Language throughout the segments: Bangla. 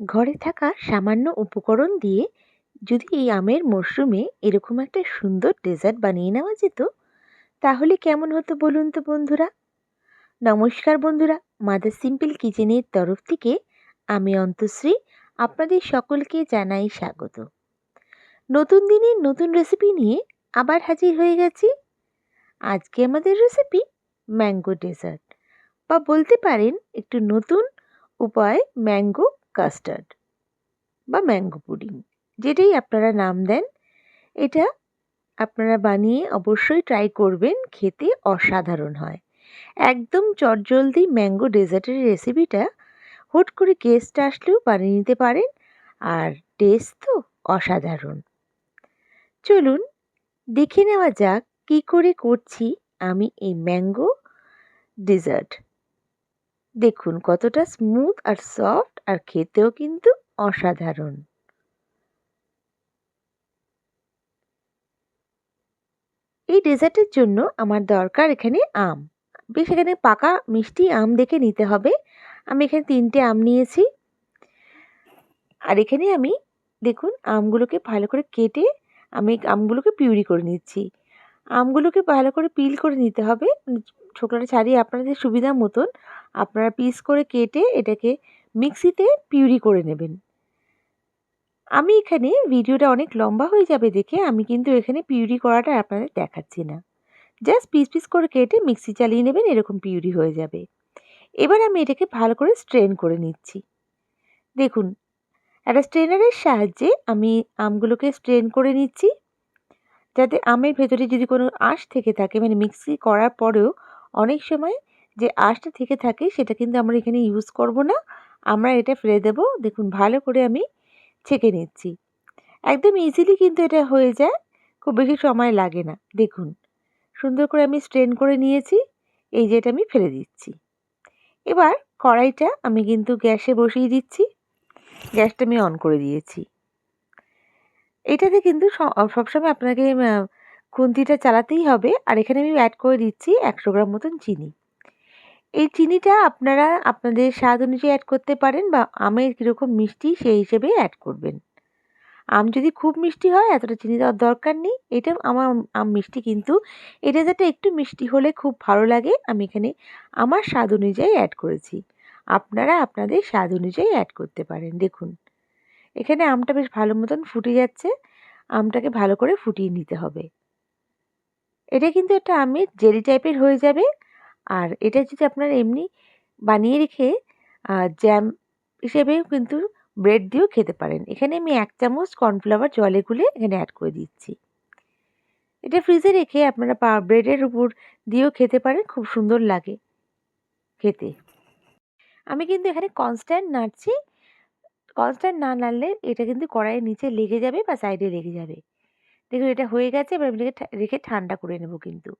ঘরে থাকা সামান্য উপকরণ দিয়ে যদি এই আমের মরশুমে এরকম একটা সুন্দর ডেজার্ট বানিয়ে নেওয়া যেত, তাহলে কেমন হতো বলুন তো বন্ধুরা? নমস্কার বন্ধুরা, মাদার সিম্পল কিচেনের তরফ থেকে আমি অন্তশ্রী আপনাদের সকলকে জানাই স্বাগত। নতুন দিনের নতুন রেসিপি নিয়ে আবার হাজির হয়ে গেছি। আজকে আমাদের রেসিপি ম্যাঙ্গো ডেজার্ট বা বলতে পারেন একটু নতুন উপায় ম্যাঙ্গো কাস্টার্ড বা ম্যাঙ্গো পুডিং, যেটাই আপনারা নাম দেন, এটা আপনারা বানিয়ে অবশ্যই ট্রাই করবেন, খেতে অসাধারণ হয়। একদম চটজলদি ম্যাঙ্গো ডেজার্টের রেসিপিটা হুট করে গেস্ট আসলেও বানিয়ে নিতে পারেন, আর টেস্ট তো অসাধারণ। চলুন, দেখে নেওয়া যাক কী করে করছি আমি এই ম্যাঙ্গো ডেজার্ট। দেখুন কতটা স্মুথ আর সফট আর খেতেও কিন্তু অসাধারণ। এই ডেজার্টের জন্য আমার দরকার এখানে আম। বেশ এখানে পাকা মিষ্টি আম দেখে নিতে হবে। আমি এখানে তিনটে আম নিয়েছি। আর এখানে আমি দেখুন আমগুলোকে ভালো করে কেটে আমি আমগুলোকে পিউরি করে নিচ্ছি। আমগুলোকে ভালো করে পিল করে নিতে হবে। ছোকলাটা ছাড়িয়ে আপনাদের সুবিধা মতন আপনারা পিস করে কেটে এটাকে মিক্সিতে পিউরি করে নেবেন। আমি এখানে ভিডিওটা অনেক লম্বা হয়ে যাবে দেখে আমি কিন্তু এখানে পিউরি করাটা আপনাদের দেখাচ্ছি না। জাস্ট পিস পিস করে কেটে মিক্সি চালিয়ে নেবেন, এরকম পিউরি হয়ে যাবে। এবার আমি এটাকে ভালো করে স্ট্রেন করে নিচ্ছি। দেখুন, একটা স্ট্রেনারের সাহায্যে আমি আমগুলোকে স্ট্রেন করে নিচ্ছি। যাতে আমের ভেতরে যদি কোনো আঁশ থেকে থাকে মানে মিক্সি করার পরেও অনেক সময় যে আঁশটা থেকে থাকে সেটা কিন্তু আমরা এখানে ইউজ করব না। আমরা এটা ফেলে দেব। দেখুন, ভালো করে আমি ছেঁকে নিচ্ছি। একদম ইজিলি কিন্তু এটা হয়ে যায়। খুব বেশি সময় লাগে না। দেখুন, সুন্দর করে আমি স্ট্রেন করে নিয়েছি। এই যে এটা আমি ফেলে দিচ্ছি। এবার কড়াইটা আমি কিন্তু গ্যাসে বসিয়ে দিচ্ছি। গ্যাসটা আমি অন করে দিয়েছি। এটাতে কিন্তু সবসময় আপনাকে খুন্তিটা চালাতেই হবে। আর এখানে আমি অ্যাড করে দিচ্ছি একশো গ্রাম মতন চিনি। এই চিনিটা আপনারা আপনাদের স্বাদ অনুযায়ী অ্যাড করতে পারেন বা আমের কীরকম মিষ্টি সেই হিসেবে অ্যাড করবেন। আম যদি খুব মিষ্টি হয়, এতটা চিনি দেওয়ার দরকার নেই। এটা আমার আম মিষ্টি কিন্তু এটা যাতে একটু মিষ্টি হলে খুব ভালো লাগে, আমি এখানে আমার স্বাদ অনুযায়ী অ্যাড করেছি। আপনারা আপনাদের স্বাদ অনুযায়ী অ্যাড করতে পারেন। দেখুন, এখানে আমটা বেশ ভালো মতন ফুটে যাচ্ছে। আমটাকে ভালো করে ফুটিয়ে নিতে হবে। এটা কিন্তু একটা আমের জেলি টাইপের হয়ে যাবে। আর এটা যদি আপনার এমনি বানিয়ে রেখে জ্যাম হিসেবেও কিন্তু ব্রেড দিয়েও খেতে পারেন। এখানে আমি এক চামচ কর্নফ্লাওয়ার জলে গুলে এখানে অ্যাড করে দিচ্ছি। এটা ফ্রিজে রেখে আপনারা পা, ব্রেডের উপর দিয়েও খেতে পারেন, খুব সুন্দর লাগে খেতে। আমি কিন্তু এখানে কনস্ট্যান্ট নাড়ছি। কনস্ট্যান্ট না নাড়লে এটা কিন্তু কড়াইয়ের নিচে লেগে যাবে বা সাইডে লেগে যাবে। দেখুন এটা হয়ে গেছে, এবার আমি রেখে ঠান্ডা করে নেব কিন্তু।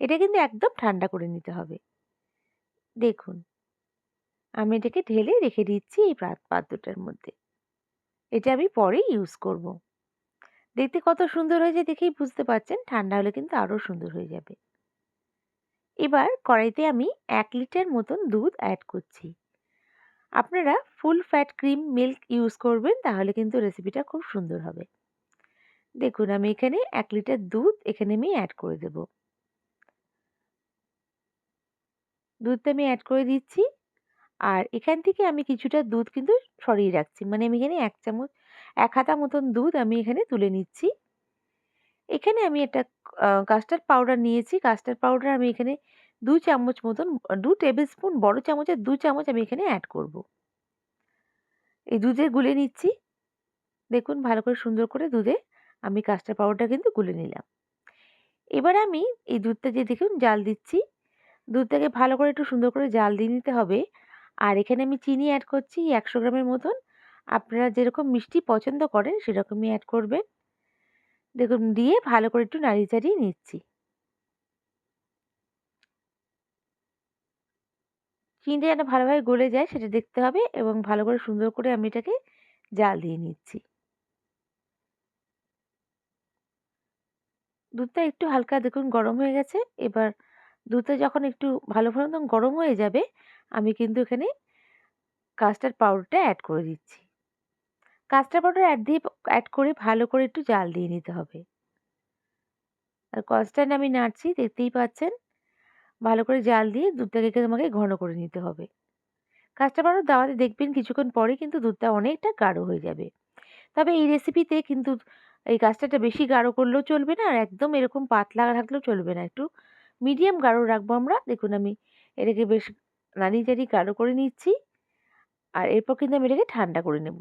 এটা কিন্তু একদম ঠান্ডা করে নিতে হবে। দেখুন, আমি এটাকে ঢেলে রেখে দিচ্ছি এই পাত্রটার মধ্যে। এটা আমি পরে ইউজ করব। দেখতে কত সুন্দর হয়েছে দেখেই বুঝতে পারছেন, ঠান্ডা হলে কিন্তু আরও সুন্দর হয়ে যাবে। এবার কড়াইতে আমি এক লিটার মতন দুধ অ্যাড করছি। আপনারা full fat cream milk use করবেন, তাহলে কিন্তু রেসিপিটা খুব সুন্দর হবে। দেখুন, আমি এখানে এক লিটার দুধ এখানে আমি অ্যাড করে দেব। দুধটা আমি অ্যাড করে দিচ্ছি। আর এখান থেকে আমি কিছুটা দুধ কিন্তু সরিয়ে রাখছি। মানে আমি এখানে এক চামচ, এক হাতা মতন দুধ আমি এখানে তুলে নিচ্ছি। এখানে আমি একটা কাস্টার্ড পাউডার নিয়েছি। কাস্টার্ড পাউডার আমি এখানে দু চামচ মতন, দু টেবিল স্পুন বড় চামচের দু চামচ আমি এখানে অ্যাড করব। এই দুধে গুলে নিচ্ছি। দেখুন, ভালো করে সুন্দর করে দুধে আমি কাস্টার্ড পাউডারটা কিন্তু গুলে নিলাম। এবার আমি এই দুধটা যে দেখুন জাল দিচ্ছি, দুধটাকে ভালো করে একটু সুন্দর করে জাল দিয়ে নিতে হবে। আর এখানে আমি চিনি অ্যাড করছি একশো গ্রামের মতন। আপনারা যেরকম মিষ্টি পছন্দ করেন সেরকমই অ্যাড করবেন। দেখুন দিয়ে ভালো করে একটু নাড়িয়ে চাড়িয়ে নিচ্ছি। চিনিটা যেন ভালোভাবে গলে যায় সেটা দেখতে হবে এবং ভালো করে সুন্দর করে আমি এটাকে জাল দিয়ে নিচ্ছি। দুধটা একটু হালকা দেখুন গরম হয়ে গেছে। এবার দুধটা যখন একটু ভালো মতন গরম হয়ে যাবে, আমি কিন্তু এখানে কাস্টার্ড পাউডারটা অ্যাড করে দিচ্ছি। কাস্টার্ড পাউডার অ্যাড দিয়ে অ্যাড করে ভালো করে একটু জাল দিয়ে নিতে হবে। আর কনস্ট্যান্ট আমি নাড়ছি, দেখতেই পাচ্ছেন? ভালো করে জাল দিয়ে দুধটাকে তোমাকে ঘন করে নিতে হবে। কাস্টার্ড পাউডার দাওয়াতে দেখবেন কিছুক্ষণ পরে কিন্তু দুধটা অনেকটা গাঢ় হয়ে যাবে। তবে এই রেসিপিতে কিন্তু এই কাস্টারটা বেশি গাঢ় করলেও চলবে না আর একদম এরকম পাতলা রাখলেও চলবে না। একটু মিডিয়াম গাঢ় রাখব আমরা। দেখুন আমি এটাকে বেশ নাড়িয়ে চাড়িয়ে গাঢ় করে নিচ্ছি আর এরপর কিন্তু আমি এটাকে ঠান্ডা করে নেব।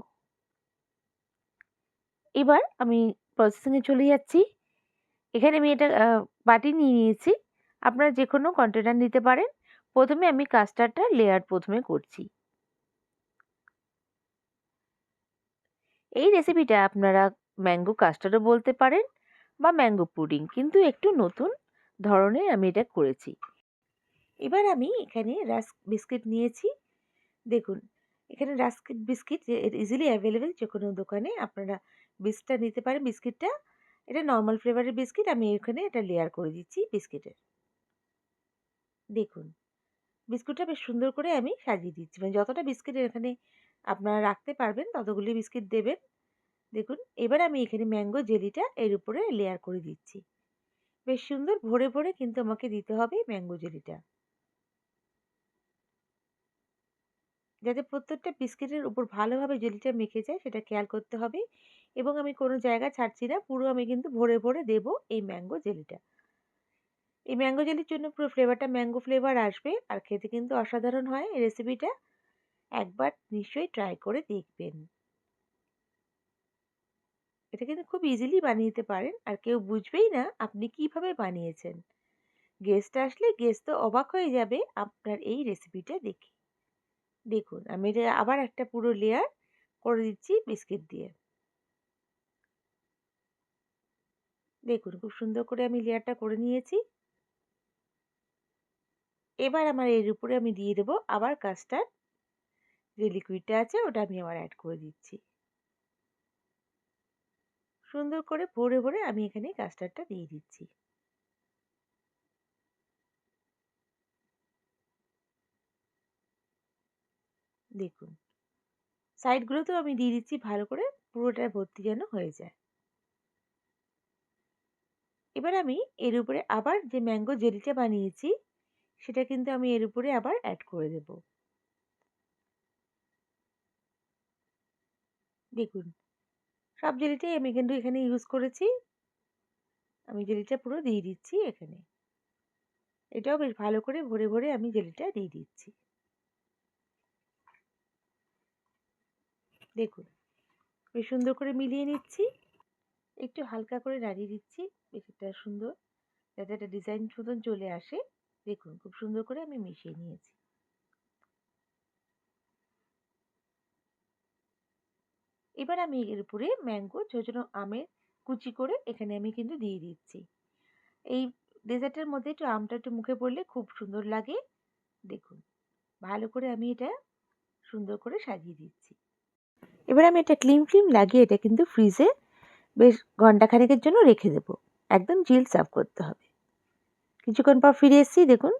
এবার আমি প্রসেসিংয়ে চলে যাচ্ছি। এখানে আমি এটা বাটি নিয়ে নিয়েছি। আপনারা যে কোনো কন্টেনার নিতে পারেন। প্রথমে আমি কাস্টারটা লেয়ার প্রথমে করছি। এই রেসিপিটা আপনারা ম্যাঙ্গো কাস্টার্ডও বলতে পারেন বা ম্যাঙ্গো পুডিং, কিন্তু একটু নতুন ধরনের আমি এটা করেছি। এবার আমি এখানে রাস্ক বিস্কিট নিয়েছি। দেখুন, এখানে রাস্ক বিস্কিট ইজিলি অ্যাভেলেবেল যে কোনো দোকানে আপনারা বিস্কটা নিতে পারেন, বিস্কিটটা। এটা নর্মাল ফ্লেভারের বিস্কিট, আমি এখানে এটা লেয়ার করে দিচ্ছি বিস্কিটের। দেখুন, বিস্কুটটা বেশ সুন্দর করে আমি সাজিয়ে দিচ্ছি। মানে যতটা বিস্কিট এখানে আপনারা রাখতে পারবেন, ততগুলি বিস্কিট দেবেন। দেখুন, এবার আমি এখানে ম্যাঙ্গো জেলিটা এর উপরে লেয়ার করে দিচ্ছি। বেশ সুন্দর ভরে ভরে কিন্তু আমাকে দিতে হবে ম্যাঙ্গো জেলিটা। যাতে প্রত্যেকটা বিস্কিটের উপর ভালোভাবে জেলিটা মেখে যায়, সেটা খেয়াল করতে হবে। এবং আমি কোনো জায়গা ছাড়ছি না, পুরো আমি কিন্তু ভরে ভরে দেব এই ম্যাঙ্গো জেলিটা। এই ম্যাঙ্গো জেলির জন্য পুরো ফ্লেভারটা ম্যাঙ্গো ফ্লেভার আসবে, আর খেতে কিন্তু অসাধারণ হয় এই রেসিপিটা একবার নিশ্চয়ই ট্রাই করে দেখবেন। এটা কিন্তু খুব ইজিলি বানিয়ে নিতে পারেন। আর কেউ বুঝবেই না আপনি কীভাবে বানিয়েছেন। গেস্ট আসলে গেস্ট তো অবাক হয়ে যাবে আপনার এই রেসিপিটা দেখে। দেখুন, আমি এটা আবার একটা পুরো লেয়ার করে দিচ্ছি বিস্কিট দিয়ে। দেখুন, খুব সুন্দর করে আমি লেয়ারটা করে নিয়েছি। এবার আমার এর উপরে আমি দিয়ে দেবো আবার কাস্টার্ড যে লিকুইডটা আছে ওটা আমি আবার অ্যাড করে দিচ্ছি। সুন্দর করে ভরে ভরে আমি এখানে কাস্টার্ডটা দিয়ে দিচ্ছি। দেখুন, সাইডগুলোতেও আমি দিয়ে দিচ্ছি ভালো করে পুরোটা ভর্তি যেন হয়ে যায়। এবার আমি এর উপরে আবার যে ম্যাঙ্গো জেলিটা বানিয়েছি, সেটা কিন্তু আমি এর উপরে আবার অ্যাড করে দেব। দেখুন সব জেলিটাই আমি কিন্তু এখানে ইউজ করেছি। আমি জেলিটা পুরো দিয়ে দিচ্ছি এখানে। এটাও বেশ ভালো করে ভরে ভরে আমি জেলিটা দিয়ে দিচ্ছি। দেখুন, বেশ সুন্দর করে মিলিয়ে নিচ্ছি। একটু হালকা করে নাড়িয়ে দিচ্ছি, বেশ সুন্দর, যাতে একটা ডিজাইন মতন চলে আসে। দেখুন, খুব সুন্দর করে আমি মিশিয়ে নিয়েছি। এবার আমি এর উপরে ম্যাঙ্গো ছোটো ছোটো আমের কুচি করে এখানে আমি কিন্তু দিয়ে দিচ্ছি। এই ডেজার্টের মধ্যে একটু আমটা একটু মুখে পড়লে খুব সুন্দর লাগে। দেখুন, ভালো করে আমি এটা সুন্দর করে সাজিয়ে দিচ্ছি। এবার আমি এটা ক্লিম ফ্লিম লাগিয়ে এটা কিন্তু ফ্রিজে বেশ ঘন্টাখানেকের জন্য রেখে দেব। একদম জিল সার্ভ করতে হবে। কিছুক্ষণ পর ফিরে এসেছি, দেখুন।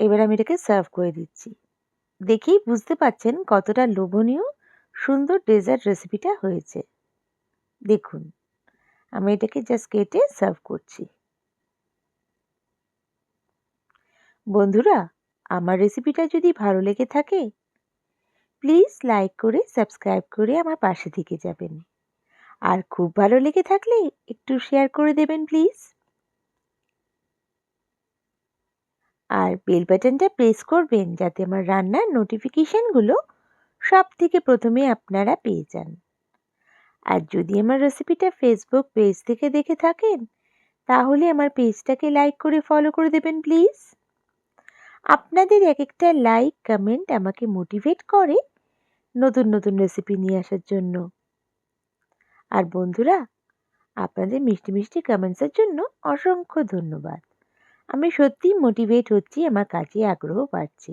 এবার আমি এটাকে সার্ভ করে দিচ্ছি। দেখেই বুঝতে পাচ্ছেন কতটা লোভনীয়। সুন্দর ডেজার্ট রেসিপিটা হয়েছে। দেখুন, আমি এটাকে জাস্ট কেটে সার্ভ করছি। বন্ধুরা, আমার রেসিপিটা যদি ভালো লেগে থাকে প্লিজ লাইক করে সাবস্ক্রাইব করে আমার পাশে থেকে যাবেন। আর খুব ভালো লেগে থাকলে একটু শেয়ার করে দেবেন প্লিজ আর বেল বাটনটা প্রেস করবেন, যাতে আমার রান্নার নোটিফিকেশানগুলো সব থেকে প্রথমে আপনারা পেয়ে যান। আর যদি আমার রেসিপিটা ফেসবুক পেজ থেকে দেখে থাকেন, তাহলে আমার পেজটাকে লাইক করে ফলো করে দেবেন প্লিজ আপনাদের এক একটা লাইক কমেন্ট আমাকে মোটিভেট করে নতুন নতুন রেসিপি নিয়ে আসার জন্য। আর বন্ধুরা, আপনাদের মিষ্টি মিষ্টি কমেন্টসের জন্য অসংখ্য ধন্যবাদ। আমি সত্যিই মোটিভেট হচ্ছি, আমার কাজে আগ্রহ বাড়ছে।